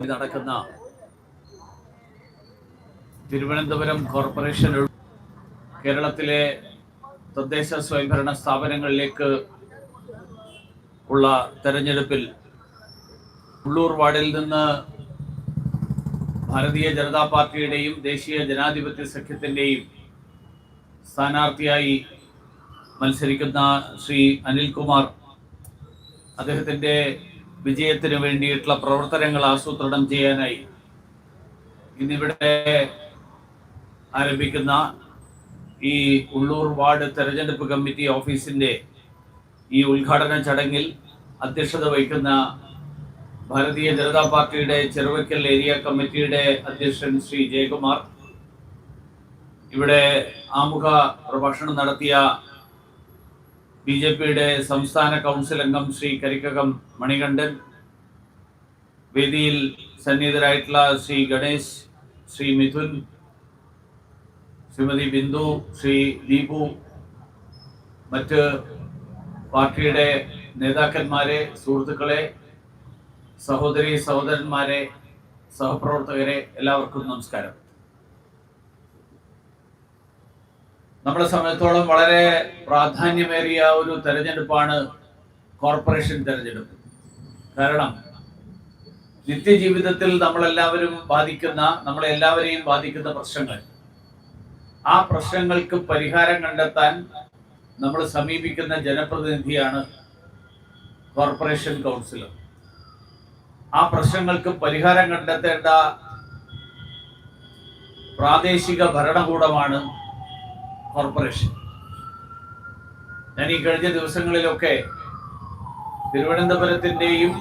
നടക്കുന്ന തിരുവനന്തപുരം കോർപ്പറേഷൻ കേരളത്തിലെ തദ്ദേശ സ്വയംഭരണ സ്ഥാപനങ്ങളിലേക്ക് ഉള്ള തെരഞ്ഞെടുപ്പിൽ ഉള്ളൂർ വാർഡിൽ നിന്ന് ഭാരതീയ ജനതാ പാർട്ടിയുടെയും ദേശീയ ജനാധിപത്യ സഖ്യത്തിന്റെയും സ്ഥാനാർത്ഥിയായി മത്സരിക്കുന്ന ശ്രീ അനിൽകുമാർ അദ്ദേഹത്തിന്റെ വിജയത്തിന് വേണ്ടിയിട്ടുള്ള പ്രവർത്തനങ്ങൾ ആസൂത്രണം ചെയ്യാനായി ഇന്നിവിടെ ആരംഭിക്കുന്ന ഈ ഉള്ളൂർ വാർഡ് തെരഞ്ഞെടുപ്പ് കമ്മിറ്റി ഓഫീസിന്റെ ഈ ഉദ്ഘാടന ചടങ്ങിൽ അധ്യക്ഷത വഹിക്കുന്ന ഭാരതീയ ജനതാ പാർട്ടിയുടെ ചെറുവയ്ക്കൽ ഏരിയ കമ്മിറ്റിയുടെ അധ്യക്ഷൻ ശ്രീ ജയകുമാർ. ഇവിടെ ആമുഖ പ്രഭാഷണം നടത്തിയ ബി ജെ പിയുടെ സംസ്ഥാന കൗൺസിൽ അംഗം ശ്രീ കരിക്കകം മണികണ്ഠൻ വേദിയിൽ സന്നിഹിതരായിട്ടുള്ള ശ്രീ ഗണേശ് ശ്രീ മിഥുൻ ശ്രീമതി ബിന്ദു ശ്രീ ദീപു മറ്റ് പാർട്ടിയുടെ നേതാക്കന്മാരെ സുഹൃത്തുക്കളെ സഹോദരി സഹോദരന്മാരെ സഹപ്രവർത്തകരെ എല്ലാവർക്കും നമസ്കാരം. നമ്മളെ സംബന്ധിച്ചോളം വളരെ പ്രാധാന്യമേറിയ ഒരു തെരഞ്ഞെടുപ്പാണ് കോർപ്പറേഷൻ തെരഞ്ഞെടുപ്പ്. കാരണം നിത്യജീവിതത്തിൽ നമ്മളെല്ലാവരും ബാധിക്കുന്ന നമ്മളെല്ലാവരെയും ബാധിക്കുന്ന പ്രശ്നങ്ങൾ. ആ പ്രശ്നങ്ങൾക്ക് പരിഹാരം കണ്ടെത്താൻ നമ്മൾ സമീപിക്കുന്ന ജനപ്രതിനിധിയാണ് കോർപ്പറേഷൻ കൗൺസിലർ. ആ പ്രശ്നങ്ങൾക്ക് പരിഹാരം കണ്ടെത്തേണ്ട പ്രാദേശിക ഭരണകൂടമാണ് കോർപ്പറേഷൻ. ഞാൻ ഈ കഴിഞ്ഞ ദിവസങ്ങളിലൊക്കെ തിരുവനന്തപുരത്തിന്റെയും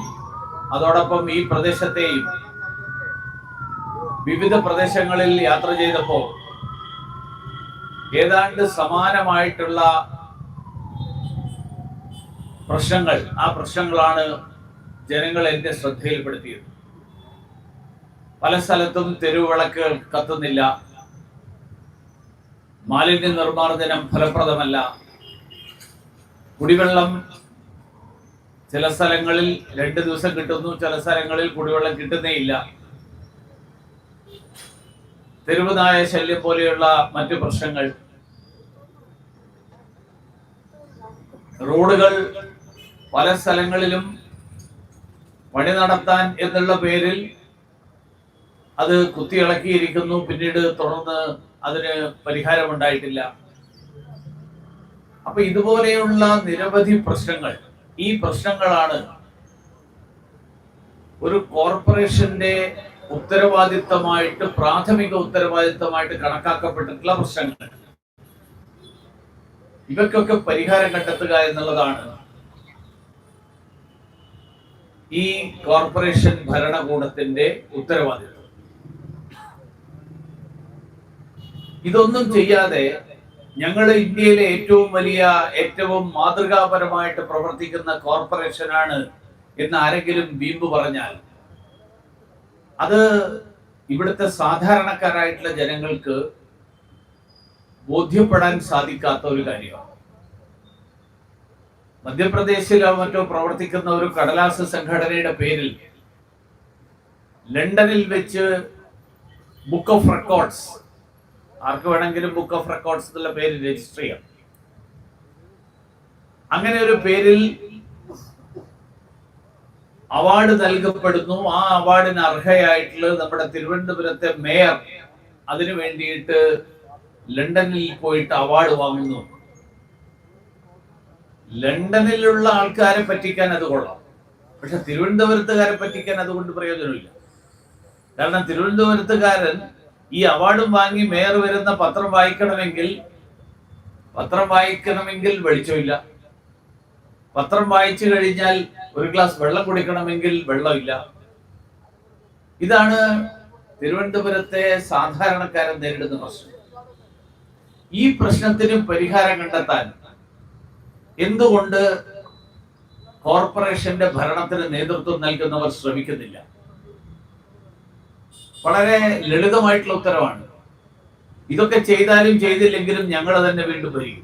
അതോടൊപ്പം ഈ പ്രദേശത്തെയും വിവിധ പ്രദേശങ്ങളിൽ യാത്ര ചെയ്തപ്പോൾ ഏതാണ്ട് സമാനമായിട്ടുള്ള പ്രശ്നങ്ങൾ ആ പ്രശ്നങ്ങളാണ് ജനങ്ങൾ എന്റെ ശ്രദ്ധയിൽപ്പെടുത്തിയത്. പല സ്ഥലത്തും തെരുവിളക്ക് കത്തുന്നില്ല. മാലിന്യ നിർമ്മാർജനം ഫലപ്രദമല്ല. കുടിവെള്ളം ചില സ്ഥലങ്ങളിൽ രണ്ട് ദിവസം കിട്ടുന്നു ചില സ്ഥലങ്ങളിൽ കുടിവെള്ളം കിട്ടുന്നേ ഇല്ല തെരുവ് നായ ശല്യം പോലെയുള്ള മറ്റു പ്രശ്നങ്ങൾ. റോഡുകൾ പല സ്ഥലങ്ങളിലും പണി നടത്താൻ എന്നുള്ള പേരിൽ അത് കുത്തിയിളക്കിയിരിക്കുന്നു. പിന്നീട് തുടർന്ന് അതിന് പരിഹാരമുണ്ടായിട്ടില്ല. അപ്പൊ ഇതുപോലെയുള്ള നിരവധി പ്രശ്നങ്ങൾ ഈ പ്രശ്നങ്ങളാണ് ഒരു കോർപ്പറേഷന്റെ ഉത്തരവാദിത്തമായിട്ട് പ്രാഥമിക ഉത്തരവാദിത്തമായിട്ട് കണക്കാക്കപ്പെട്ടിട്ടുള്ള പ്രശ്നങ്ങൾ. ഇവയ്ക്കൊക്കെ പരിഹാരം കണ്ടെത്തുക എന്നുള്ളതാണ്. ഈ കോർപ്പറേഷൻ ഭരണകൂടത്തിന്റെ ഉത്തരവാദിത്വം ഇതൊന്നും ചെയ്യാതെ ഞങ്ങൾ ഇന്ത്യയിലെ ഏറ്റവും വലിയ ഏറ്റവും മാതൃകാപരമായിട്ട് പ്രവർത്തിക്കുന്ന കോർപ്പറേഷനാണ് എന്ന് ആരെങ്കിലും വീമ്പ് പറഞ്ഞാൽ അത് ഇവിടുത്തെ സാധാരണക്കാരായിട്ടുള്ള ജനങ്ങൾക്ക് ബോധ്യപ്പെടാൻ സാധിക്കാത്ത ഒരു കാര്യമാണ്. മധ്യപ്രദേശിലോ മറ്റോ പ്രവർത്തിക്കുന്ന ഒരു കടലാസ് സംഘടനയുടെ പേരിൽ ലണ്ടനിൽ വെച്ച് ബുക്ക് ഓഫ് റെക്കോർഡ്സ് ആർക്ക് വേണമെങ്കിലും ബുക്ക് ഓഫ് റെക്കോർഡ്സ് എന്നുള്ള പേര് രജിസ്റ്റർ ചെയ്യാം. അങ്ങനെ ഒരു പേരിൽ അവാർഡ് നൽകപ്പെടുന്നു. ആ അവാർഡിന് അർഹയായിട്ടുള്ളത് നമ്മുടെ തിരുവനന്തപുരത്തെ മേയർ അതിനു വേണ്ടിയിട്ട് ലണ്ടനിൽ പോയിട്ട് അവാർഡ് വാങ്ങുന്നു. ലണ്ടനിലുള്ള ആൾക്കാരെ പറ്റിക്കാൻ അത് കൊള്ളാം. പക്ഷെ തിരുവനന്തപുരത്തുകാരെ പറ്റിക്കാൻ അതുകൊണ്ട് പ്രയോജനമില്ല. കാരണം തിരുവനന്തപുരത്തുകാരൻ ഈ അവാർഡും വാങ്ങി മേയർ വരുന്ന പത്രം വായിക്കണമെങ്കിൽ പത്രം വായിക്കണമെങ്കിൽ വെളിച്ചമില്ല. പത്രം വായിച്ചു കഴിഞ്ഞാൽ ഒരു ഗ്ലാസ് വെള്ളം കുടിക്കണമെങ്കിൽ വെള്ളമില്ല. ഇതാണ് തിരുവനന്തപുരത്തെ സാധാരണക്കാരൻ നേരിടുന്ന പ്രശ്നം. ഈ പ്രശ്നത്തിന് പരിഹാരം കണ്ടെത്താൻ എന്തുകൊണ്ട് കോർപ്പറേഷന്റെ ഭരണത്തിന് നേതൃത്വം നൽകുന്നവർ ശ്രമിക്കുന്നില്ല? വളരെ ലളിതമായിട്ടുള്ള ഉത്തരവാണ്. ഇതൊക്കെ ചെയ്താലും ചെയ്തില്ലെങ്കിലും ഞങ്ങൾ തന്നെ വീണ്ടും ഭരിക്കും.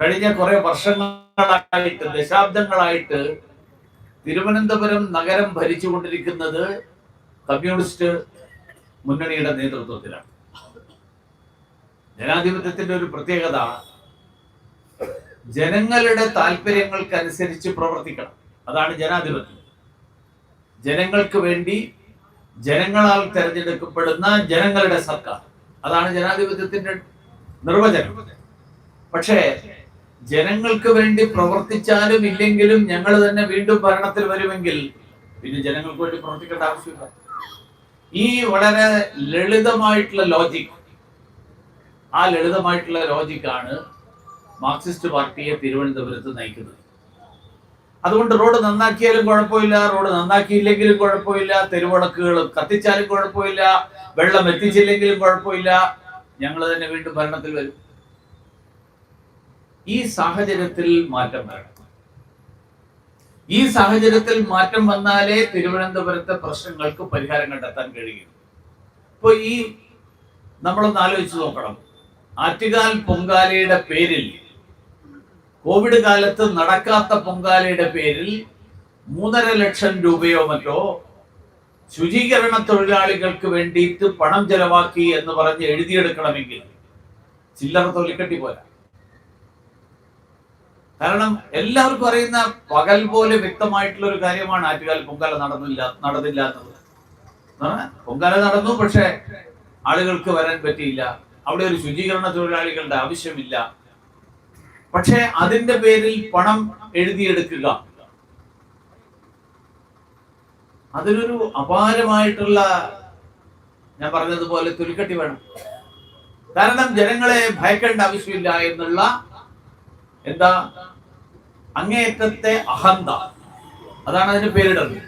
കഴിഞ്ഞ കുറെ വർഷങ്ങളായിട്ട് ദശാബ്ദങ്ങളായിട്ട് തിരുവനന്തപുരം നഗരം ഭരിച്ചുകൊണ്ടിരിക്കുന്നത് കമ്മ്യൂണിസ്റ്റ് മുന്നണിയുടെ നേതൃത്വത്തിലാണ്. ജനാധിപത്യത്തിന്റെ ഒരു പ്രത്യേകത ജനങ്ങളുടെ താല്പര്യങ്ങൾക്കനുസരിച്ച് പ്രവർത്തിക്കണം. അതാണ് ജനാധിപത്യം. ജനങ്ങൾക്ക് വേണ്ടി ജനങ്ങളാൽ തെരഞ്ഞെടുക്കപ്പെടുന്ന ജനങ്ങളുടെ സർക്കാർ. അതാണ് ജനാധിപത്യത്തിന്റെ നിർവചനം. പക്ഷേ ജനങ്ങൾക്ക് വേണ്ടി പ്രവർത്തിച്ചാലും ഇല്ലെങ്കിലും ഞങ്ങൾ തന്നെ വീണ്ടും ഭരണത്തിൽ വരുമെങ്കിൽ പിന്നെ ജനങ്ങൾക്ക് വേണ്ടി പ്രവർത്തിക്കേണ്ട ആവശ്യമില്ല. ഈ വളരെ ലളിതമായിട്ടുള്ള ലോജിക് ആ ലളിതമായിട്ടുള്ള ലോജിക്കാണ് മാർക്സിസ്റ്റ് പാർട്ടിയെ തിരുവനന്തപുരത്ത് നയിക്കുന്നത്. അതുകൊണ്ട് റോഡ് നന്നാക്കിയാലും കുഴപ്പമില്ല റോഡ് നന്നാക്കിയില്ലെങ്കിലും കുഴപ്പമില്ല തെരുവിളക്കുകൾ കത്തിച്ചാലും കുഴപ്പമില്ല വെള്ളം എത്തിച്ചില്ലെങ്കിലും കുഴപ്പമില്ല. ഞങ്ങൾ തന്നെ വീണ്ടും ഭരണത്തിൽ വരും. ഈ സാഹചര്യത്തിൽ മാറ്റം വരണം. ഈ സാഹചര്യത്തിൽ മാറ്റം വന്നാലേ തിരുവനന്തപുരത്തെ പ്രശ്നങ്ങൾക്ക് പരിഹാരം കണ്ടെത്താൻ കഴിയും. ഇപ്പോൾ ഈ നമ്മളൊന്ന് ആലോചിച്ച് നോക്കണം. ആറ്റുകാൽ പൊങ്കാലയുടെ പേരിൽ കോവിഡ് കാലത്ത് നടക്കാത്ത പൊങ്കാലയുടെ പേരിൽ മൂന്നര ലക്ഷം രൂപയോ മറ്റോ ശുചീകരണ തൊഴിലാളികൾക്ക് വേണ്ടിയിട്ട് പണം ചെലവാക്കി എന്ന് പറഞ്ഞ് എഴുതിയെടുക്കണമെങ്കിൽ ചില്ലറ തൊലിക്കട്ടി പോരാ. കാരണം എല്ലാവർക്കും അറിയുന്ന പകൽ പോലെ വ്യക്തമായിട്ടുള്ള ഒരു കാര്യമാണ് ആറ്റുകാൽ പൊങ്കാല നടന്നില്ല നടന്നില്ല എന്നുള്ളത്. പൊങ്കാല നടന്നു പക്ഷെ ആളുകൾക്ക് വരാൻ പറ്റിയില്ല. അവിടെ ഒരു ശുചീകരണ തൊഴിലാളികളുടെ ആവശ്യമില്ല. പക്ഷെ അതിന്റെ പേരിൽ പണം എഴുതിയെടുക്കുക. അതിനൊരു അപാരമായിട്ടുള്ള ഞാൻ പറഞ്ഞതുപോലെ തുലിക്കട്ടി വേണം. കാരണം ജനങ്ങളെ ഭയക്കേണ്ട ആവശ്യമില്ല എന്നുള്ള എന്താ? അങ്ങേയറ്റത്തെ അഹന്ത. അതാണ് അതിന്റെ പേരിടുന്നത്.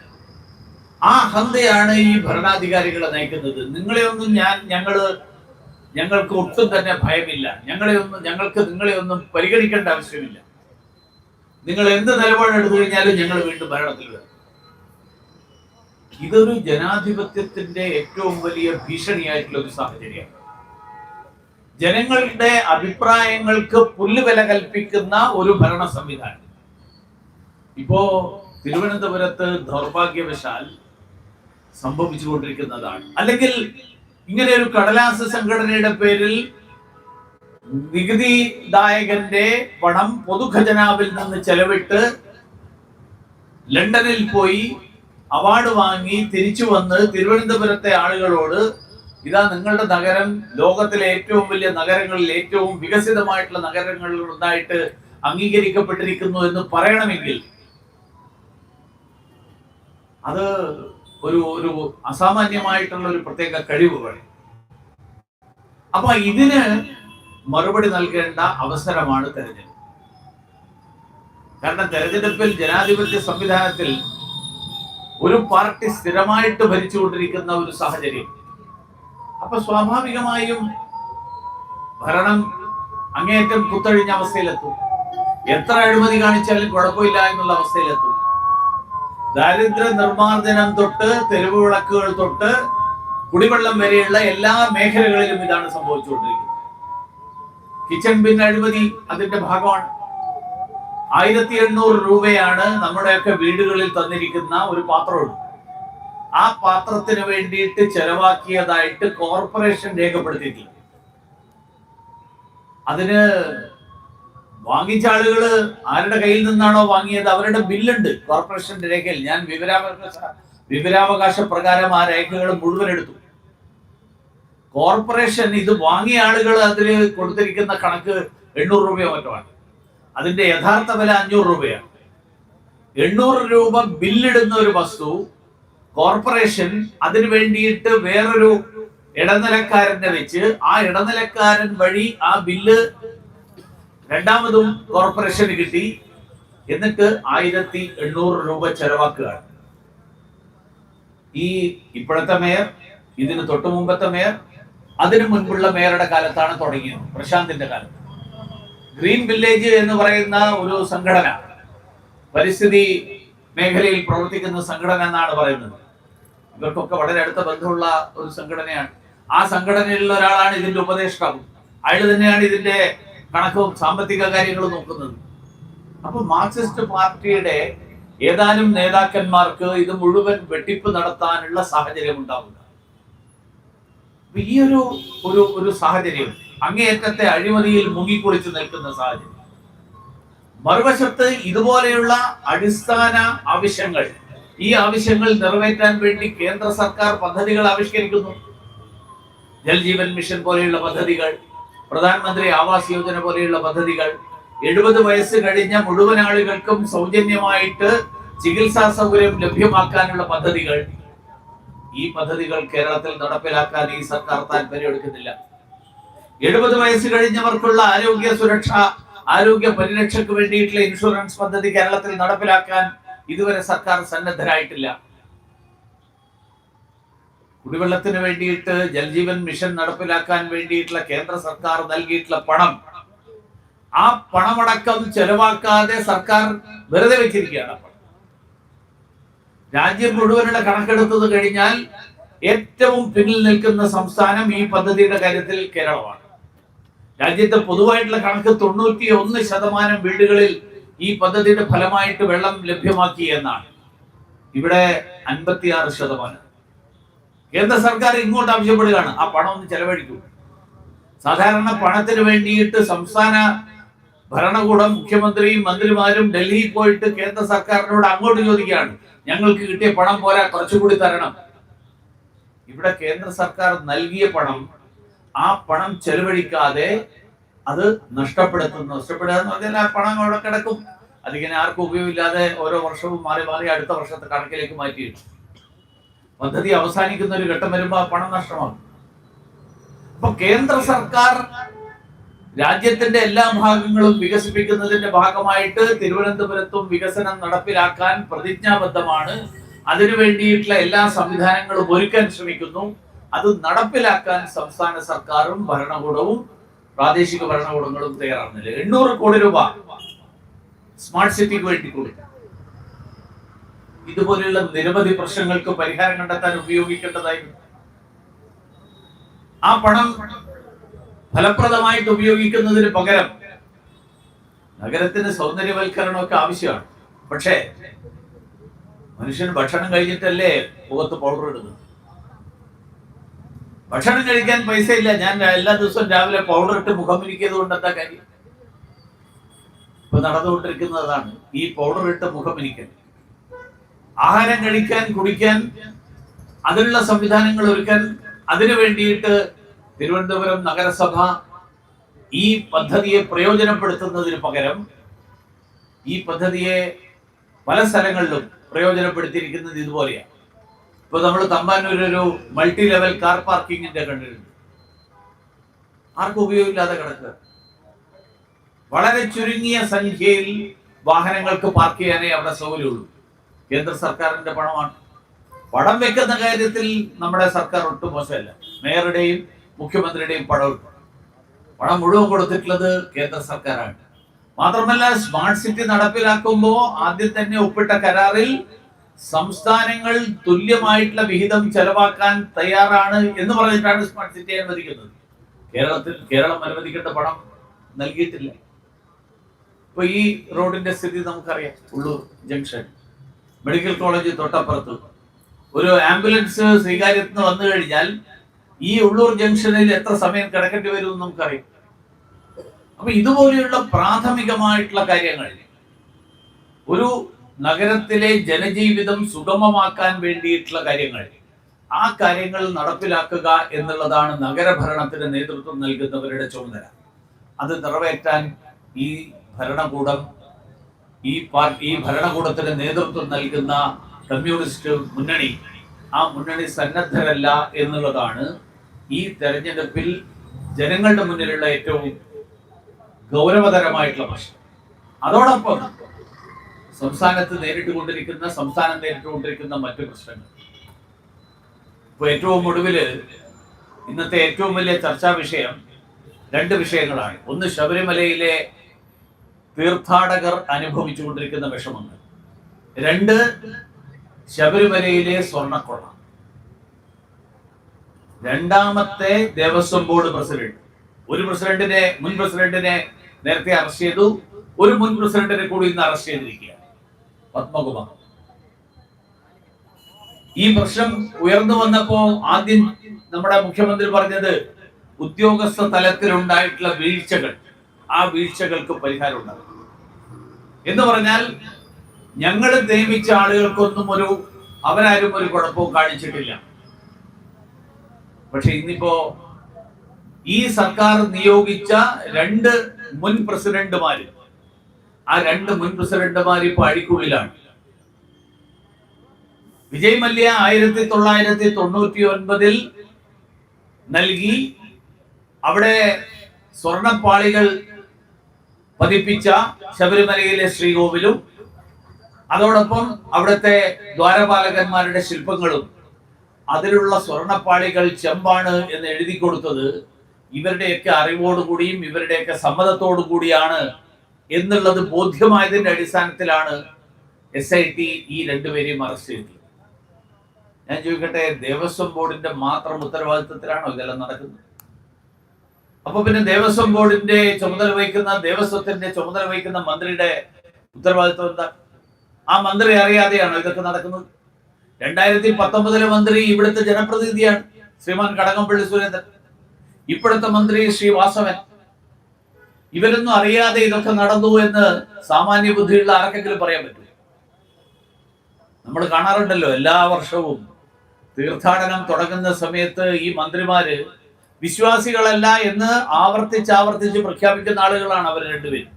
ആ അഹന്തയാണ് ഈ ഭരണാധികാരികളെ നയിക്കുന്നത്. നിങ്ങളെ ഒന്നും ഞാൻ ഞങ്ങൾ ഞങ്ങൾക്ക് ഒട്ടും തന്നെ ഭയമില്ല. ഞങ്ങളെ ഒന്നും ഞങ്ങൾക്ക് നിങ്ങളെ ഒന്നും പരിഗണിക്കേണ്ട ആവശ്യമില്ല. നിങ്ങൾ എന്ത് നിലപാടെടുത്തു കഴിഞ്ഞാലും ഞങ്ങൾ വീണ്ടും ഭരണത്തിൽ വരും. ഇതൊരു ജനാധിപത്യത്തിന്റെ ഏറ്റവും വലിയ ഭീഷണിയായിട്ടുള്ള ഒരു സാഹചര്യമാണ്. ജനങ്ങളുടെ അഭിപ്രായങ്ങൾക്ക് പുല്ലുവില കൽപ്പിക്കുന്ന ഒരു ഭരണ സംവിധാനം. ഇപ്പോ തിരുവനന്തപുരത്ത് ദൗർഭാഗ്യവശാൽ സംഭവിച്ചുകൊണ്ടിരിക്കുന്നതാണ്. അല്ലെങ്കിൽ ഇങ്ങനെ ഒരു കടലാസ സംഘടനയുടെ പേരിൽ നികുതിദായകന്റെ പണം പൊതുഖജനാവിൽ നിന്ന് ചെലവിട്ട് ലണ്ടനിൽ പോയി അവാർഡ് വാങ്ങി തിരിച്ചു വന്ന് തിരുവനന്തപുരത്തെ ആളുകളോട് ഇതാ നിങ്ങളുടെ നഗരം ലോകത്തിലെ ഏറ്റവും വലിയ നഗരങ്ങളിൽ ഏറ്റവും വികസിതമായിട്ടുള്ള നഗരങ്ങളിൽ ഒന്നായിട്ട് അംഗീകരിക്കപ്പെട്ടിരിക്കുന്നു എന്ന് പറയണമെങ്കിൽ അത് ഒരു ഒരു അസാമാന്യമായിട്ടുള്ള ഒരു പ്രത്യേക കഴിവ് വേണം അപ്പൊ ഇതിന് മറുപടി നൽകേണ്ട അവസരമാണ് തെരഞ്ഞെടുപ്പ്. കാരണം തെരഞ്ഞെടുപ്പിൽ ജനാധിപത്യ സംവിധാനത്തിൽ ഒരു പാർട്ടി സ്ഥിരമായിട്ട് ഭരിച്ചുകൊണ്ടിരിക്കുന്ന ഒരു സാഹചര്യം. അപ്പൊ സ്വാഭാവികമായും ഭരണം അങ്ങേയറ്റം കുത്തഴിഞ്ഞ അവസ്ഥയിലെത്തും. എത്ര അഴിമതി കാണിച്ചാലും കുഴപ്പമില്ല എന്നുള്ള അവസ്ഥയിലെത്തും. ദാരിദ്ര്യ നിർമ്മാർജനം തൊട്ട് തെരുവ് വിളക്കുകൾ തൊട്ട് കുടിവെള്ളം വരെയുള്ള എല്ലാ മേഖലകളിലും ഇതാണ് സംഭവിച്ചുകൊണ്ടിരിക്കുന്നത്. കിച്ചൺ ബിൻ അഴിമതി അതിന്റെ ഭാഗമാണ്. ആയിരത്തി എണ്ണൂറ് രൂപയാണ് നമ്മുടെയൊക്കെ വീടുകളിൽ തന്നിരിക്കുന്ന ഒരു പാത്രമുണ്ട് ആ പാത്രത്തിന് വേണ്ടിയിട്ട് ചെലവാക്കിയതായിട്ട് കോർപ്പറേഷൻ രേഖപ്പെടുത്തിയിട്ടില്ല അതിന് വാങ്ങിച്ച ആളുകൾ ആരുടെ കയ്യിൽ നിന്നാണോ വാങ്ങിയത്? അവരുടെ ബില്ലുണ്ട്. കോർപ്പറേഷന്റെ രേഖയിൽ. ഞാൻ വിവരാവകാശ വിവരാവകാശ പ്രകാരം ആ രേഖകൾ മുഴുവൻ എടുത്തു. കോർപ്പറേഷൻ ഇത് വാങ്ങിയ ആളുകൾ അതിൽ കൊടുത്തിരിക്കുന്ന കണക്ക് എണ്ണൂറ് രൂപയോ മറ്റോ ആണ്. അതിന്റെ യഥാർത്ഥ വില അഞ്ഞൂറ് രൂപയാണ്. എണ്ണൂറ് രൂപ ബില്ലിടുന്ന ഒരു വസ്തു കോർപ്പറേഷൻ അതിനു വേണ്ടിയിട്ട് വേറൊരു ഇടനിലക്കാരനെ വെച്ച് ആ ഇടനിലക്കാരൻ വഴി ആ ബില്ല് രണ്ടാമതും കോർപ്പറേഷന് കിട്ടി. എന്നിട്ട് ആയിരത്തി എണ്ണൂറ് രൂപ ചെലവാക്കുകയാണ്. ഈ ഇപ്പോഴത്തെ മേയർ ഇതിന് തൊട്ടു മുമ്പത്തെ മേയർ അതിനു മുൻപുള്ള മേയറുടെ കാലത്താണ് തുടങ്ങിയത്. പ്രശാന്തിന്റെ കാലത്ത്. ഗ്രീൻ വില്ലേജ് എന്ന് പറയുന്ന ഒരു സംഘടന പരിസ്ഥിതി മേഖലയിൽ പ്രവർത്തിക്കുന്ന സംഘടന എന്നാണ് പറയുന്നത്. ഇവർക്കൊക്കെ വളരെ അടുത്ത ബന്ധമുള്ള ഒരു സംഘടനയാണ്. ആ സംഘടനയിലുള്ള ഒരാളാണ് ഇതിന്റെ ഉപദേഷ്ടാവ്. അയാൾ തന്നെയാണ് ഇതിന്റെ കണക്കും സാമ്പത്തിക കാര്യങ്ങളും നോക്കുന്നത്. അപ്പൊ മാർക്സിസ്റ്റ് പാർട്ടിയുടെ ഏതാനും നേതാക്കന്മാർക്ക് ഇത് മുഴുവൻ വെട്ടിപ്പ് നടത്താനുള്ള സാഹചര്യം ഉണ്ടാവുക. ഈയൊരു ഒരു ഒരു ഒരു സാഹചര്യം അങ്ങേയറ്റത്തെ അഴിമതിയിൽ മുങ്ങിക്കുളിച്ച് നിൽക്കുന്ന സാഹചര്യം. മറുവശത്ത് ഇതുപോലെയുള്ള അടിസ്ഥാന ആവശ്യങ്ങൾ ഈ ആവശ്യങ്ങൾ നിറവേറ്റാൻ വേണ്ടി കേന്ദ്ര സർക്കാർ പദ്ധതികൾ ആവിഷ്കരിക്കുന്നു. ജൽജീവൻ മിഷൻ പോലെയുള്ള പദ്ധതികൾ പ്രധാനമന്ത്രി ആവാസ് യോജന പോലെയുള്ള പദ്ധതികൾ എഴുപത് വയസ്സ് കഴിഞ്ഞ മുഴുവൻ ആളുകൾക്കും സൗജന്യമായിട്ട് ചികിത്സാ സൗകര്യം ലഭ്യമാക്കാനുള്ള പദ്ധതികൾ ഈ പദ്ധതികൾ കേരളത്തിൽ നടപ്പിലാക്കാൻ ഈ സർക്കാർ താല്പര്യം എടുക്കുന്നില്ല. എഴുപത് വയസ്സ് കഴിഞ്ഞവർക്കുള്ള ആരോഗ്യ സുരക്ഷ ആരോഗ്യ പരിരക്ഷയ്ക്ക് വേണ്ടിയിട്ടുള്ള ഇൻഷുറൻസ് പദ്ധതി കേരളത്തിൽ നടപ്പിലാക്കാൻ ഇതുവരെ സർക്കാർ സന്നദ്ധരായിട്ടില്ല. കുടിവെള്ളത്തിന് വേണ്ടിയിട്ട് ജൽജീവൻ മിഷൻ നടപ്പിലാക്കാൻ വേണ്ടിയിട്ടുള്ള കേന്ദ്ര സർക്കാർ നൽകിയിട്ടുള്ള പണം. ആ പണമടക്കം ചെലവാക്കാതെ സർക്കാർ വെറുതെ വെച്ചിരിക്കുകയാണ് രാജ്യം മുഴുവനുള്ള കണക്കെടുത്തത് കഴിഞ്ഞാൽ ഏറ്റവും പിന്നിൽ നിൽക്കുന്ന സംസ്ഥാനം ഈ പദ്ധതിയുടെ കാര്യത്തിൽ കേരളമാണ്. രാജ്യത്തെ പൊതുവായിട്ടുള്ള കണക്ക് തൊണ്ണൂറ്റി ഒന്ന് ശതമാനം വീടുകളിൽ ഈ പദ്ധതിയുടെ ഫലമായിട്ട് വെള്ളം ലഭ്യമാക്കി എന്നാണ്. ഇവിടെ അൻപത്തിയാറ് ശതമാനം. കേന്ദ്ര സർക്കാർ ഇങ്ങോട്ട് ആവശ്യപ്പെടുകയാണ്. ആ പണം ഒന്ന് ചെലവഴിക്കൂ. സാധാരണ പണത്തിന് വേണ്ടിയിട്ട് സംസ്ഥാന ഭരണകൂടം മുഖ്യമന്ത്രിയും മന്ത്രിമാരും ഡൽഹിയിൽ പോയിട്ട് കേന്ദ്ര സർക്കാരിനോട് അങ്ങോട്ട് ചോദിക്കുകയാണ്. ഞങ്ങൾക്ക് കിട്ടിയ പണം പോരാ കുറച്ചുകൂടി തരണം. ഇവിടെ കേന്ദ്ര സർക്കാർ നൽകിയ പണം ആ പണം ചെലവഴിക്കാതെ അത് നഷ്ടപ്പെടുത്തുന്നു. നഷ്ടപ്പെടുക എന്ന് പറഞ്ഞാൽ ആ പണം അവിടെ കിടക്കും. അതിങ്ങനെ ആർക്കും ഉപയോഗമില്ലാതെ ഓരോ വർഷവും മാറി മാറി അടുത്ത വർഷത്തെ കണക്കിലേക്ക് മാറ്റിയിട്ടു പദ്ധതി അവസാനിക്കുന്ന ഒരു ഘട്ടം വരുമ്പോൾ ആ പണം നഷ്ടമാകും. അപ്പൊ കേന്ദ്ര സർക്കാർ രാജ്യത്തിന്റെ എല്ലാ ഭാഗങ്ങളും വികസിപ്പിക്കുന്നതിന്റെ ഭാഗമായിട്ട് തിരുവനന്തപുരത്തും വികസനം നടപ്പിലാക്കാൻ പ്രതിജ്ഞാബദ്ധമാണ്. അതിനു വേണ്ടിയിട്ടുള്ള എല്ലാ സംവിധാനങ്ങളും ഒരുക്കാൻ ശ്രമിക്കുന്നു. അത് നടപ്പിലാക്കാൻ സംസ്ഥാന സർക്കാരും ഭരണകൂടവും പ്രാദേശിക ഭരണകൂടങ്ങളും തയ്യാറാകുന്നില്ല എണ്ണൂറ് കോടി രൂപ സ്മാർട്ട് സിറ്റിക്ക് വേണ്ടി കൊടുക്കും. ഇതുപോലെയുള്ള നിരവധി പ്രശ്നങ്ങൾക്ക് പരിഹാരം കണ്ടെത്താൻ ഉപയോഗിക്കേണ്ടതായിരുന്നു. ആ പണം ഫലപ്രദമായിട്ട് ഉപയോഗിക്കുന്നതിന് പകരം നഗരത്തിന്റെ സൗന്ദര്യവൽക്കരണമൊക്കെ ആവശ്യമാണ്. പക്ഷേ മനുഷ്യൻ ഭക്ഷണം കഴിഞ്ഞിട്ടല്ലേ മുഖത്ത് പൗഡർ ഇടുന്നത്? ഭക്ഷണം കഴിക്കാൻ പൈസ ഇല്ല ഞാൻ എല്ലാ ദിവസവും രാവിലെ പൗഡർ ഇട്ട് മുഖം ഇരിക്കിയത് കൊണ്ട് എന്താ കാര്യം? ഇപ്പൊ നടന്നുകൊണ്ടിരിക്കുന്നതാണ് ഈ പൗഡർ ഇട്ട് മുഖം മിനിക്കൽ ആഹാരം കഴിക്കാൻ കുടിക്കാൻ അതിനുള്ള സംവിധാനങ്ങൾ ഒരുക്കാൻ അതിനു വേണ്ടിയിട്ട് തിരുവനന്തപുരം നഗരസഭ ഈ പദ്ധതിയെ പ്രയോജനപ്പെടുത്തുന്നതിന് പകരം ഈ പദ്ധതിയെ പല സ്ഥലങ്ങളിലും പ്രയോജനപ്പെടുത്തിയിരിക്കുന്നത് ഇതുപോലെയാണ്. ഇപ്പൊ നമ്മൾ തമ്പാനൂർ ഒരു മൾട്ടി ലെവൽ കാർ പാർക്കിങ്ങിന്റെ കണ്ടിട്ടുണ്ട്. ആർക്കും ഉപയോഗമില്ലാതെ കിടക്കുക. വളരെ ചുരുങ്ങിയ സംഖ്യയിൽ വാഹനങ്ങൾക്ക് പാർക്ക് ചെയ്യാനേ അവിടെ സൗകര്യമുള്ളൂ. കേന്ദ്ര സർക്കാരിന്റെ പണമാണ്. പണം വെക്കുന്ന കാര്യത്തിൽ നമ്മുടെ സർക്കാർ ഒട്ടും മോശമല്ല. മേയറുടെയും മുഖ്യമന്ത്രിയുടെയും പണം പണം മുഴുവൻ കൊടുത്തിട്ടുള്ളത് കേന്ദ്ര സർക്കാരാണ്. മാത്രമല്ല സ്മാർട്ട് സിറ്റി നടപ്പിലാക്കുമ്പോൾ ആദ്യം തന്നെ ഒപ്പിട്ട കരാറിൽ സംസ്ഥാനങ്ങൾ തുല്യമായിട്ടുള്ള വിഹിതം ചെലവാക്കാൻ തയ്യാറാണ് എന്ന് പറഞ്ഞിട്ടാണ് സ്മാർട്ട് സിറ്റി അനുവദിക്കുന്നത്. കേരളത്തിൽ കേരളം അനുവദിക്കേണ്ട പണം നൽകിയിട്ടില്ല. ഇപ്പൊ ഈ റോഡിന്റെ സ്ഥിതി നമുക്കറിയാം ഉള്ളൂർ ജംഗ്ഷൻ. മെഡിക്കൽ കോളേജ് തൊട്ടപ്പുറത്ത്. ഒരു ആംബുലൻസ് സ്വീകാര്യത്തിന് വന്നു കഴിഞ്ഞാൽ ഈ ഉള്ളൂർ ജംഗ്ഷനിൽ എത്ര സമയം കിടക്കേണ്ടി വരും നമുക്കറിയാം. അപ്പൊ ഇതുപോലെയുള്ള പ്രാഥമികമായിട്ടുള്ള കാര്യങ്ങൾ ഒരു നഗരത്തിലെ ജനജീവിതം സുഗമമാക്കാൻ വേണ്ടിയിട്ടുള്ള കാര്യങ്ങൾ ആ കാര്യങ്ങൾ നടപ്പിലാക്കുക എന്നുള്ളതാണ് നഗരഭരണത്തിന് നേതൃത്വം നൽകുന്നവരുടെ ചുമതല. അത് നിറവേറ്റാൻ ഈ ഭരണകൂടം ഈ പാർട്ടി ഈ ഭരണകൂടത്തിന് നേതൃത്വം നൽകുന്ന കമ്മ്യൂണിസ്റ്റ് മുന്നണി ആ മുന്നണി സന്നദ്ധരല്ല എന്നുള്ളതാണ് ഈ തെരഞ്ഞെടുപ്പിൽ ജനങ്ങളുടെ മുന്നിലുള്ള ഏറ്റവും ഗൗരവതരമായിട്ടുള്ള പ്രശ്നം. അതോടൊപ്പം സംസ്ഥാനത്ത് നേരിട്ടുകൊണ്ടിരിക്കുന്ന സംസ്ഥാനം നേരിട്ടുകൊണ്ടിരിക്കുന്ന മറ്റു പ്രശ്നങ്ങൾ. ഇപ്പൊ ഏറ്റവും ഒടുവിൽ ഇന്നത്തെ ഏറ്റവും വലിയ ചർച്ചാ വിഷയം രണ്ട് വിഷയങ്ങളാണ്. ഒന്ന് ശബരിമലയിലെ തീർത്ഥാടകർ അനുഭവിച്ചുകൊണ്ടിരിക്കുന്ന വിഷമങ്ങൾ. രണ്ട് ശബരിമലയിലെ സ്വർണക്കൊള്ള രണ്ടാമത്തെ ദേവസ്വം ബോർഡ് പ്രസിഡന്റ്. ഒരു പ്രസിഡന്റിനെ മുൻ പ്രസിഡന്റിനെ നേരത്തെ അറസ്റ്റ് ചെയ്തു. ഒരു മുൻ പ്രസിഡന്റിനെ കൂടി ഇന്ന് അറസ്റ്റ് ചെയ്തിരിക്കുകയാണ്. പത്മകുമാർ. ഈ പ്രശ്നം ഉയർന്നു വന്നപ്പോ ആദ്യം നമ്മുടെ മുഖ്യമന്ത്രി പറഞ്ഞത് ഉദ്യോഗസ്ഥ തലത്തിലുണ്ടായിട്ടുള്ള വീഴ്ചകൾ ആ വീഴ്ചകൾക്ക് പരിഹാരം ഉണ്ടാകും എന്ന് പറഞ്ഞാൽ ഞങ്ങൾ നിയമിച്ച ആളുകൾക്കൊന്നും ഒരു അവരാരും ഒരു കുഴപ്പവും കാണിച്ചിട്ടില്ല. പക്ഷെ ഇന്നിപ്പോ ഈ സർക്കാർ നിയോഗിച്ച രണ്ട് മുൻ പ്രസിഡന്റുമാര് ആ രണ്ട് മുൻ പ്രസിഡന്റുമാർ ഇപ്പൊ അഴിക്കുള്ളിലാണ്. വിജയ് മല്യ ആയിരത്തി തൊള്ളായിരത്തി തൊണ്ണൂറ്റി ഒൻപതിൽ നൽകി അവിടെ സ്വർണപ്പാളികൾ പതിപ്പിച്ച ശബരിമലയിലെ ശ്രീകോവിലും അതോടൊപ്പം അവിടുത്തെ ദ്വാരപാലകന്മാരുടെ ശില്പങ്ങളും അതിലുള്ള സ്വർണപ്പാളികൾ ചെമ്പാണ് എന്ന് എഴുതി കൊടുത്തത് ഇവരുടെയൊക്കെ അറിവോടുകൂടിയും ഇവരുടെയൊക്കെ സമ്മതത്തോടു കൂടിയാണ് എന്നുള്ളത് ബോധ്യമായതിന്റെ അടിസ്ഥാനത്തിലാണ് എസ് ഐ ടി ഈ രണ്ടുപേരെയും അറസ്റ്റ് ചെയ്തത്. ഞാൻ ചോദിക്കട്ടെ ദേവസ്വം ബോർഡിന്റെ മാത്രം ഉത്തരവാദിത്വത്തിലാണോ ഇതെല്ലാം നടക്കുന്നത്? അപ്പൊ പിന്നെ ദേവസ്വം ബോർഡിന്റെ ചുമതല വഹിക്കുന്ന ദേവസ്വത്തിന്റെ ചുമതല വഹിക്കുന്ന മന്ത്രിയുടെ ഉത്തരവാദിത്വം എന്താ? ആ മന്ത്രി അറിയാതെയാണോ ഇതൊക്കെ നടക്കുന്നത്? രണ്ടായിരത്തി പത്തൊമ്പതിലെ മന്ത്രി ഇവിടുത്തെ ജനപ്രതിനിധിയാണ് ശ്രീമാൻ കടകംപള്ളി സുരേന്ദ്രൻ. ഇപ്പോഴത്തെ മന്ത്രി ശ്രീ വാസവൻ ഇവരൊന്നും അറിയാതെ ഇതൊക്കെ നടന്നു എന്ന് സാമാന്യ ബുദ്ധിയുള്ള ആർക്കെങ്കിലും പറയാൻ പറ്റും നമ്മൾ കാണാറുണ്ടല്ലോ എല്ലാ വർഷവും തീർത്ഥാടനം തുടങ്ങുന്ന സമയത്ത് ഈ മന്ത്രിമാര് വിശ്വാസികളല്ല എന്ന് ആവർത്തിച്ച് ആവർത്തിച്ച് പ്രഖ്യാപിക്കുന്ന ആളുകളാണ് അവർ രണ്ടുപേരും.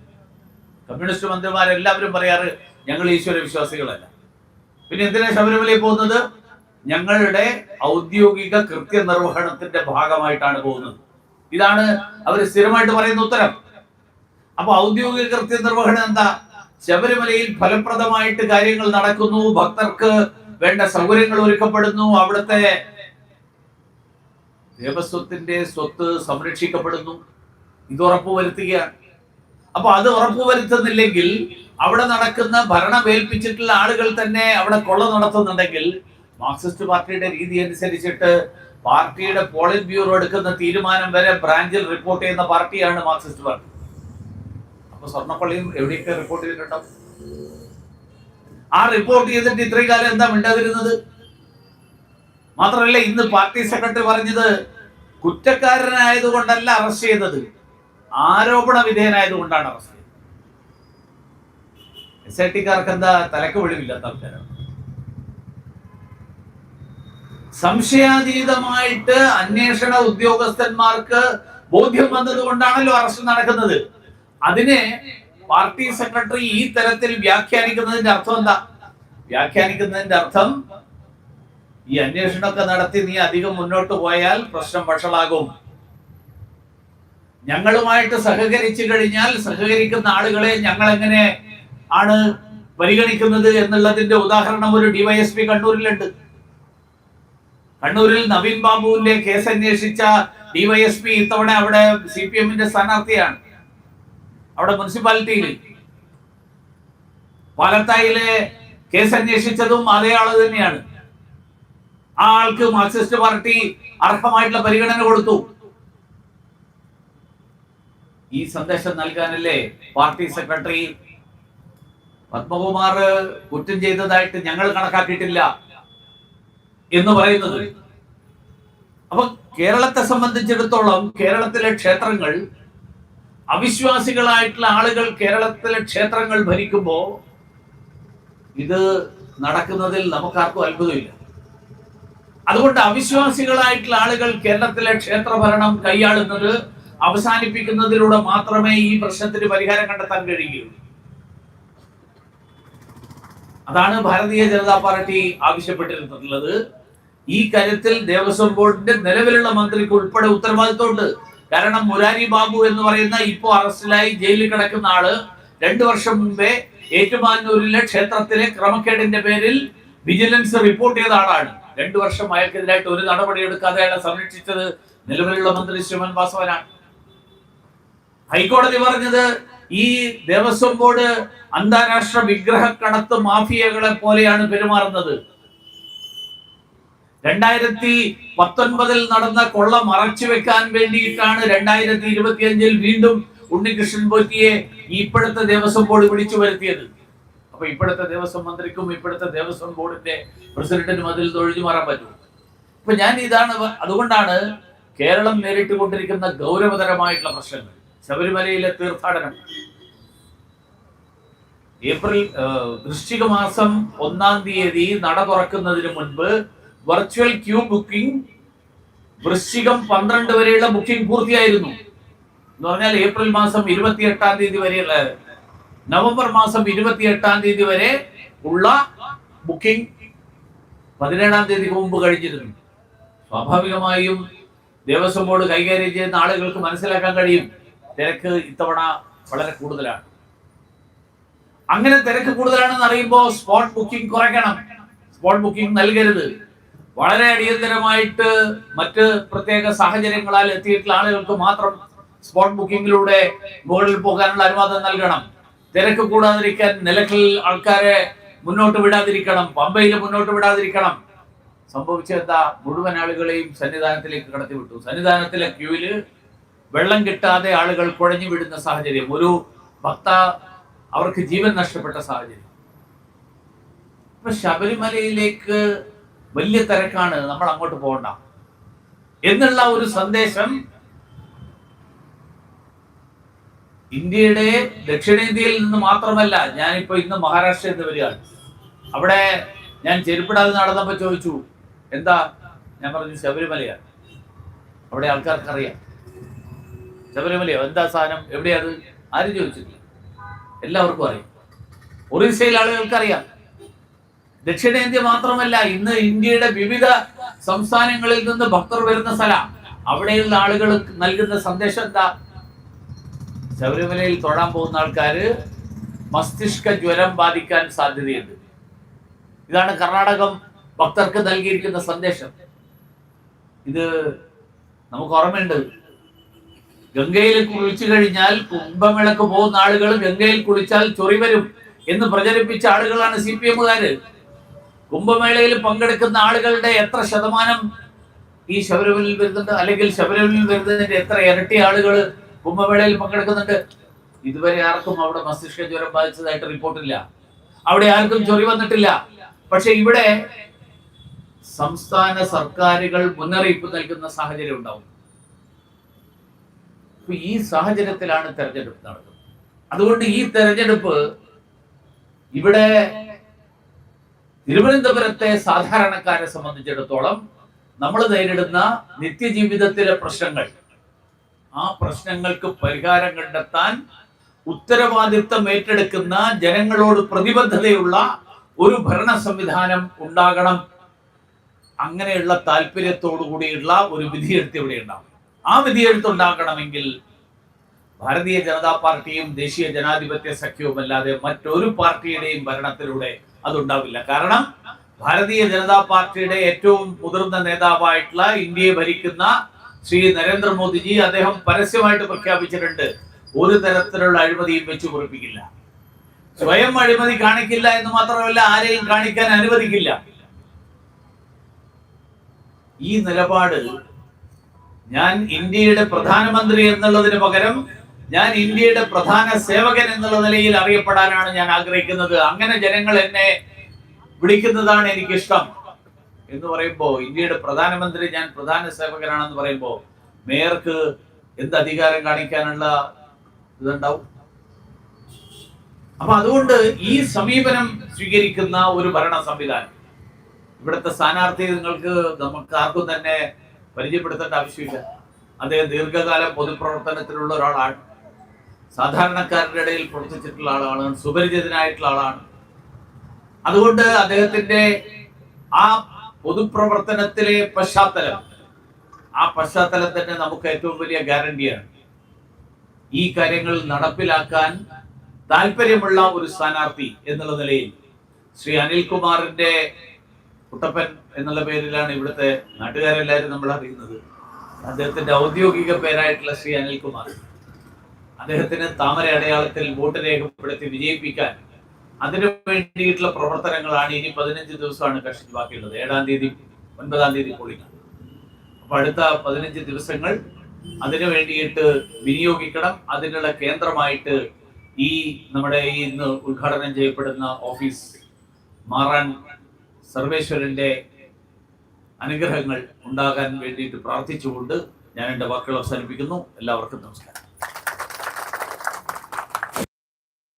കമ്മ്യൂണിസ്റ്റ് മന്ത്രിമാരെല്ലാവരും പറയാറ് ഞങ്ങൾ ഈശ്വര വിശ്വാസികളല്ല. പിന്നെ എന്തിനാ ശബരിമലയിൽ പോകുന്നത്? ഞങ്ങളുടെ ഔദ്യോഗിക കൃത്യനിർവഹണത്തിന്റെ ഭാഗമായിട്ടാണ് പോകുന്നത്. ഇതാണ് അവർ സ്ഥിരമായിട്ട് പറയുന്ന ഉത്തരം. അപ്പൊ ഔദ്യോഗിക കൃത്യനിർവഹണം എന്താ? ശബരിമലയിൽ ഫലപ്രദമായിട്ട് കാര്യങ്ങൾ നടക്കുന്നു ഭക്തർക്ക് വേണ്ട സൗകര്യങ്ങൾ ഒരുക്കപ്പെടുന്നു അവിടുത്തെ ദേവസ്വത്തിന്റെ സ്വത്ത് സംരക്ഷിക്കപ്പെടുന്നു. ഇത് ഉറപ്പുവരുത്തുകയാണ് അപ്പൊ അത് ഉറപ്പുവരുത്തുന്നില്ലെങ്കിൽ അവിടെ നടക്കുന്ന ഭരണം ഏൽപ്പിച്ചിട്ടുള്ള ആളുകൾ തന്നെ അവിടെ കൊള്ള നടത്തുന്നുണ്ടെങ്കിൽ മാർക്സിസ്റ്റ് പാർട്ടിയുടെ രീതി അനുസരിച്ചിട്ട് പാർട്ടിയുടെ പോളിറ്റ് ബ്യൂറോ എടുക്കുന്ന തീരുമാനം വരെ ബ്രാഞ്ചിൽ റിപ്പോർട്ട് ചെയ്യുന്ന പാർട്ടിയാണ് മാർക്സിസ്റ്റ് പാർട്ടി. അപ്പൊ സ്വർണപ്പള്ളിയും എവിടെയൊക്കെ റിപ്പോർട്ട് ചെയ്തിട്ടുണ്ടാവും? ആ റിപ്പോർട്ട് ചെയ്തിട്ട് ഇത്രയും കാലം എന്താ മിണ്ടാതിരുന്നത്? മാത്രമല്ല ഇന്ന് പാർട്ടി സെക്രട്ടറി പറഞ്ഞത് കുറ്റക്കാരനായതുകൊണ്ടല്ല അറസ്റ്റ് ചെയ്തത്. ആരോപണ വിധേയനായതുകൊണ്ടാണ് അറസ്റ്റ് ചെയ്തത്. എസ് ഐ ടിക്കാർക്ക് എന്താ തലക്ക് വെളിവില്ലാത്ത ആൾക്കാരാണ് സംശയാതീതമായിട്ട് അന്വേഷണ ഉദ്യോഗസ്ഥന്മാർക്ക് ബോധ്യം വന്നത് കൊണ്ടാണല്ലോ അറസ്റ്റ് നടക്കുന്നത്. അതിനെ പാർട്ടി സെക്രട്ടറി ഈ തരത്തിൽ വ്യാഖ്യാനിക്കുന്നതിന്റെ അർത്ഥം എന്താ? വ്യാഖ്യാനിക്കുന്നതിന്റെ അർത്ഥം ഈ അന്വേഷണമൊക്കെ നടത്തി നീ അധികം മുന്നോട്ട് പോയാൽ പ്രശ്നം വഷളാകും. ഞങ്ങളുമായിട്ട് സഹകരിച്ചു കഴിഞ്ഞാൽ സഹകരിക്കുന്ന ആളുകളെ ഞങ്ങൾ എങ്ങനെ ആണ് പരിഗണിക്കുന്നത് എന്നുള്ളതിന്റെ ഉദാഹരണം ഒരു ഡിവൈഎസ്പി കണ്ണൂരിലുണ്ട്. കണ്ണൂരിൽ നവീൻ ബാബുവിന്റെ കേസ് അന്വേഷിച്ച ഡിവൈഎസ്പി ഇത്തവണ അവിടെ സി പി എമ്മിന്റെ സ്ഥാനാർത്ഥിയാണ്. അവിടെ മുനിസിപ്പാലിറ്റിയിൽ പാലത്തായിലെ കേസ് അന്വേഷിച്ചതും അതേ ആൾ തന്നെയാണ്. ആ ആൾക്ക് മാർക്സിസ്റ്റ് പാർട്ടി അർഹമായിട്ടുള്ള പരിഗണന കൊടുത്തു. ഈ സന്ദേശം നൽകാനല്ലേ പാർട്ടി സെക്രട്ടറി പത്മകുമാർ കുറ്റം ചെയ്തതായിട്ട് ഞങ്ങൾ കണക്കാക്കിയിട്ടില്ല എന്ന് പറയുന്നത്. അപ്പൊ കേരളത്തെ സംബന്ധിച്ചിടത്തോളം കേരളത്തിലെ ക്ഷേത്രങ്ങൾ അവിശ്വാസികളായിട്ടുള്ള ആളുകൾ കേരളത്തിലെ ക്ഷേത്രങ്ങൾ ഭരിക്കുമ്പോ ഇത് നടക്കുന്നതിൽ നമുക്കാർക്കും അത്ഭുതമില്ല. അതുകൊണ്ട് അവിശ്വാസികളായിട്ടുള്ള ആളുകൾ കേരളത്തിലെ ക്ഷേത്രഭരണം കൈയാളുന്നത് അവസാനിപ്പിക്കുന്നതിലൂടെ മാത്രമേ ഈ പ്രശ്നത്തിന് പരിഹാരം കണ്ടെത്താൻ കഴിയുകയുള്ളൂ അതാണ് ഭാരതീയ ജനതാ പാർട്ടി ആവശ്യപ്പെട്ടിരുന്നിട്ടുള്ളത്. ഈ കാര്യത്തിൽ ദേവസ്വം ബോർഡിന്റെ നിലവിലുള്ള മന്ത്രിക്ക് ഉൾപ്പെടെ ഉത്തരവാദിത്തമുണ്ട് കാരണം മുരാരി ബാബു എന്ന് പറയുന്ന ഇപ്പോ അറസ്റ്റിലായി ജയിലിൽ കിടക്കുന്ന ആൾ രണ്ടു വർഷം മുമ്പേ ഏറ്റുമാനൂരിലെ ക്ഷേത്രത്തിലെ ക്രമക്കേടിന്റെ പേരിൽ വിജിലൻസ് റിപ്പോർട്ട് ചെയ്ത ആളാണ്. രണ്ടു വർഷം അയാൾക്കെതിരായിട്ട് ഒരു നടപടി എടുക്കാതെ അയാളെ സംരക്ഷിച്ചത് നിലവിലുള്ള മന്ത്രി ശ്രീമൻ വാസവനാണ്. ഹൈക്കോടതി പറഞ്ഞത് ഈ ദേവസ്വം ബോർഡ് അന്താരാഷ്ട്ര വിഗ്രഹ കണത്ത് മാഫിയകളെ പോലെയാണ് പെരുമാറുന്നത്. രണ്ടായിരത്തി പത്തൊൻപതിൽ നടന്ന കൊള്ള മറച്ചു വെക്കാൻ വേണ്ടിയിട്ടാണ് രണ്ടായിരത്തി ഇരുപത്തിയഞ്ചിൽ വീണ്ടും ഉണ്ണികൃഷ്ണൻ പോറ്റിയെ ഇപ്പോഴത്തെ ദേവസ്വം ബോർഡ് വിളിച്ചു വരുത്തിയത്. അപ്പൊ ഇപ്പോഴത്തെ ദേവസ്വം മന്ത്രിക്കും ഇപ്പോഴത്തെ ദേവസ്വം ബോർഡിന്റെ പ്രസിഡന്റിനും അതിൽ തൊഴിഞ്ഞു മാറാൻ പറ്റും അപ്പൊ ഞാൻ ഇതാണ് അതുകൊണ്ടാണ് കേരളം നേരിട്ടുകൊണ്ടിരിക്കുന്ന ഗൗരവതരമായിട്ടുള്ള പ്രശ്നങ്ങൾ. ശബരിമലയിലെ തീർത്ഥാടനം. ഏപ്രിൽ വൃശ്ചിക മാസം ഒന്നാം തീയതി നട തുറക്കുന്നതിന് മുൻപ് വെർച്വൽ ക്യൂ ബുക്കിംഗ് വൃശ്ചികം പന്ത്രണ്ട് വരെയുള്ള ബുക്കിംഗ് പൂർത്തിയായിരുന്നു. എന്ന് പറഞ്ഞാൽ ഏപ്രിൽ മാസം ഇരുപത്തി എട്ടാം തീയതി വരെയുള്ള നവംബർ മാസം ഇരുപത്തി എട്ടാം തീയതി വരെ ഉള്ള ബുക്കിംഗ് പതിനേഴാം തീയതിക്ക് മുമ്പ് കഴിഞ്ഞിരുന്നു. സ്വാഭാവികമായും ദേവസ്വം ബോർഡ് കൈകാര്യം ചെയ്യുന്ന ആളുകൾക്ക് മനസ്സിലാക്കാൻ കഴിയും. തിരക്ക് ഇത്തവണ വളരെ കൂടുതലാണ്. അങ്ങനെ തിരക്ക് കൂടുതലാണെന്ന് അറിയുമ്പോൾ സ്പോട്ട് ബുക്കിംഗ് കുറയ്ക്കണം. സ്പോട്ട് ബുക്കിംഗ് നൽകരുത്. വളരെ അടിയന്തരമായിട്ട് മറ്റ് പ്രത്യേക സാഹചര്യങ്ങളാൽ എത്തിയിട്ടുള്ള ആളുകൾക്ക് മാത്രം സ്പോട്ട് ബുക്കിംഗിലൂടെ മുകളിൽ പോകാനുള്ള അനുവാദം നൽകണം. തിരക്ക് കൂടാതിരിക്കാൻ നിലക്കൽ ആൾക്കാരെ മുന്നോട്ട് വിടാതിരിക്കണം പമ്പയിൽ മുന്നോട്ട് വിടാതിരിക്കണം. സംഭവിച്ചെന്താ മുഴുവൻ ആളുകളെയും സന്നിധാനത്തിലേക്ക് കടത്തിവിട്ടു. സന്നിധാനത്തിലെ ക്യൂവിൽ വെള്ളം കിട്ടാതെ ആളുകൾ കുഴഞ്ഞു വിടുന്ന സാഹചര്യം ഒരു ഭക്ത അവർക്ക് ജീവൻ നഷ്ടപ്പെട്ട സാഹചര്യം. ഇപ്പൊ ശബരിമലയിലേക്ക് വലിയ തിരക്കാണ് നമ്മൾ അങ്ങോട്ട് പോകണ്ട. എന്നുള്ള ഒരു സന്ദേശം ഇന്ത്യയുടെ ദക്ഷിണേന്ത്യയിൽ നിന്ന് മാത്രമല്ല ഞാനിപ്പോ ഇന്ന് മഹാരാഷ്ട്രയിൽ നിന്ന് വരികയാണ്. അവിടെ ഞാൻ ചെരുപ്പിടാതെ നടന്നപ്പോൾ ചോദിച്ചു എന്താ? ഞാൻ പറഞ്ഞു ശബരിമലയാണ് അവിടെ ആൾക്കാർക്ക് അറിയാം ശബരിമലയോ? എന്താ സാധനം? എവിടെയാണ് ആരും ചോദിച്ചിട്ടില്ല. എല്ലാവർക്കും അറിയാം. ഒറീസയിൽ ആളുകൾക്ക് അറിയാം ദക്ഷിണേന്ത്യ മാത്രമല്ല ഇന്ന് ഇന്ത്യയുടെ വിവിധ സംസ്ഥാനങ്ങളിൽ നിന്ന് ഭക്തർ വരുന്ന സ്ഥലം. അവിടെയുള്ള ആളുകൾ നൽകുന്ന സന്ദേശം എന്താ? ശബരിമലയിൽ തൊഴാൻ പോകുന്ന ആൾക്കാർ മസ്തിഷ്ക ജ്വരം ബാധിക്കാൻ സാധ്യതയുണ്ട്. ഇതാണ് കർണാടകം ഭക്തർക്ക് നൽകിയിരിക്കുന്ന സന്ദേശം. ഇത് നമുക്ക് ഓർമ്മയുണ്ട്. ഗംഗയിൽ കുളിച്ചു കഴിഞ്ഞാൽ കുംഭമിളക്ക് പോകുന്ന ആളുകൾ ഗംഗയിൽ കുളിച്ചാൽ ചൊറി വരും എന്ന് പ്രചരിപ്പിച്ച ആളുകളാണ് സി പി എമ്മുകാര്. കുംഭമേളയിൽ പങ്കെടുക്കുന്ന ആളുകളുടെ എത്ര ശതമാനം ഈ ശബരിമലയിൽ വരുന്നുണ്ട്? അല്ലെങ്കിൽ ശബരിമലയിൽ വരുന്നതിന്റെ എത്ര ഇരട്ടി ആളുകൾ കുംഭമേളയിൽ പങ്കെടുക്കുന്നുണ്ട്. ഇതുവരെ ആർക്കും അവിടെ മസ്തിഷ്ക ജ്വരം ബാധിച്ചതായിട്ട് റിപ്പോർട്ടില്ല. അവിടെ ആർക്കും ചൊറി വന്നിട്ടില്ല. പക്ഷെ ഇവിടെ സംസ്ഥാന സർക്കാരുകൾ മുന്നറിയിപ്പ് നൽകുന്ന സാഹചര്യം ഉണ്ടാവും. ഈ സാഹചര്യത്തിലാണ് തെരഞ്ഞെടുപ്പ് നടക്കുന്നത്. അതുകൊണ്ട് ഈ തെരഞ്ഞെടുപ്പ് ഇവിടെ തിരുവനന്തപുരത്തെ സാധാരണക്കാരെ സംബന്ധിച്ചിടത്തോളം നമ്മൾ നേരിടുന്ന നിത്യജീവിതത്തിലെ പ്രശ്നങ്ങൾ ആ പ്രശ്നങ്ങൾക്ക് പരിഹാരം കണ്ടെത്താൻ ഉത്തരവാദിത്തം ഏറ്റെടുക്കുന്ന ജനങ്ങളോട് പ്രതിബദ്ധതയുള്ള ഒരു ഭരണ സംവിധാനം ഉണ്ടാകണം. അങ്ങനെയുള്ള താല്പര്യത്തോടു കൂടിയുള്ള ഒരു വിധിയെഴുത്ത് ഇവിടെ ഉണ്ടാവും. ആ വിധിയെഴുത്ത് ഉണ്ടാക്കണമെങ്കിൽ ഭാരതീയ ജനതാ പാർട്ടിയും ദേശീയ ജനാധിപത്യ സഖ്യവും അല്ലാതെ മറ്റൊരു പാർട്ടിയുടെയും ഭരണത്തിലൂടെ അതുണ്ടാവില്ല കാരണം ഭാരതീയ ജനതാ പാർട്ടിയുടെ ഏറ്റവും മുതിർന്ന നേതാവായിട്ടുള്ള ഇന്ത്യയെ ഭരിക്കുന്ന ശ്രീ നരേന്ദ്രമോദിജി അദ്ദേഹം പരസ്യമായിട്ട് പ്രഖ്യാപിച്ചിട്ടുണ്ട് ഒരു തരത്തിലുള്ള അഴിമതിയും വെച്ചു കുറിപ്പിക്കില്ല സ്വയം അഴിമതി കാണിക്കില്ല എന്ന് മാത്രമല്ല ആരെയും കാണിക്കാൻ അനുവദിക്കില്ല. ഈ നിലപാട് ഞാൻ ഇന്ത്യയുടെ പ്രധാനമന്ത്രി എന്നുള്ളതിന് പകരം ഞാൻ ഇന്ത്യയുടെ പ്രധാന സേവകൻ എന്നുള്ള നിലയിൽ അറിയപ്പെടാനാണ് ഞാൻ ആഗ്രഹിക്കുന്നത്. അങ്ങനെ ജനങ്ങൾ എന്നെ വിളിക്കുന്നതാണ് എനിക്കിഷ്ടം. എന്ന് പറയുമ്പോൾ ഇന്ത്യയുടെ പ്രധാനമന്ത്രി ഞാൻ പ്രധാന സേവകനാണെന്ന് പറയുമ്പോൾ മേയർക്ക് എന്ത് അധികാരം കാണിക്കാനുള്ള ഇതുണ്ടാവും? അപ്പൊ അതുകൊണ്ട് ഈ സമീപനം സ്വീകരിക്കുന്ന ഒരു ഭരണ സംവിധാനം ഇവിടുത്തെ സ്ഥാനാർത്ഥി നിങ്ങൾക്ക് നമുക്ക് ആർക്കും തന്നെ പരിചയപ്പെടുത്തേണ്ട ആവശ്യമില്ല. അദ്ദേഹം ദീർഘകാലം പൊതുപ്രവർത്തനത്തിലുള്ള ഒരാളാണ്. സാധാരണക്കാരുടെ ഇടയിൽ പ്രവർത്തിച്ചിട്ടുള്ള ആളാണ് സുപരിചിതനായിട്ടുള്ള ആളാണ്. അതുകൊണ്ട് അദ്ദേഹത്തിന്റെ ആ പൊതുപ്രവർത്തനത്തിലെ പശ്ചാത്തലം. ആ പശ്ചാത്തലം തന്നെ നമുക്ക് ഏറ്റവും വലിയ ഗ്യാരണ്ടിയാണ്. ഈ കാര്യങ്ങൾ നടപ്പിലാക്കാൻ താല്പര്യമുള്ള ഒരു സ്ഥാനാർത്ഥി എന്നുള്ള നിലയിൽ ശ്രീ അനിൽകുമാറിന്റെ കുട്ടപ്പൻ എന്നുള്ള പേരിലാണ് ഇവിടുത്തെ നാട്ടുകാരെല്ലാവരും നമ്മൾ അറിയുന്നത്. അദ്ദേഹത്തിന്റെ ഔദ്യോഗിക പേരായിട്ടുള്ള ശ്രീ അനിൽകുമാർ. അദ്ദേഹത്തിന് താമര അടയാളത്തിൽ വോട്ട് രേഖപ്പെടുത്തി വിജയിപ്പിക്കാൻ അതിനു വേണ്ടിയിട്ടുള്ള പ്രവർത്തനങ്ങളാണ് ഇനി പതിനഞ്ച് ദിവസമാണ് കക്ഷിക്ക് ബാക്കിയുള്ളത്. ഏഴാം തീയതി ഒൻപതാം തീയതി പോളിംഗ് അപ്പൊ അടുത്ത പതിനഞ്ച് ദിവസങ്ങൾ അതിനു വേണ്ടിയിട്ട് വിനിയോഗിക്കണം. അതിനുള്ള കേന്ദ്രമായിട്ട് ഈ നമ്മുടെ ഇന്ന് ഉദ്ഘാടനം ചെയ്യപ്പെടുന്ന ഓഫീസ് മാറാൻ സർവേശ്വരന്റെ അനുഗ്രഹങ്ങൾ ഉണ്ടാകാൻ വേണ്ടിയിട്ട് പ്രാർത്ഥിച്ചുകൊണ്ട് ഞാൻ എന്റെ വാക്കുകൾ അവസാനിപ്പിക്കുന്നു. എല്ലാവർക്കും നമസ്കാരം.